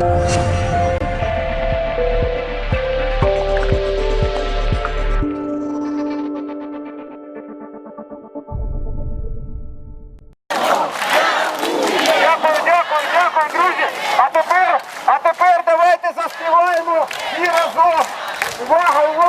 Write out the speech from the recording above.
А тепер давайте заспіваємо і разом увага, увага!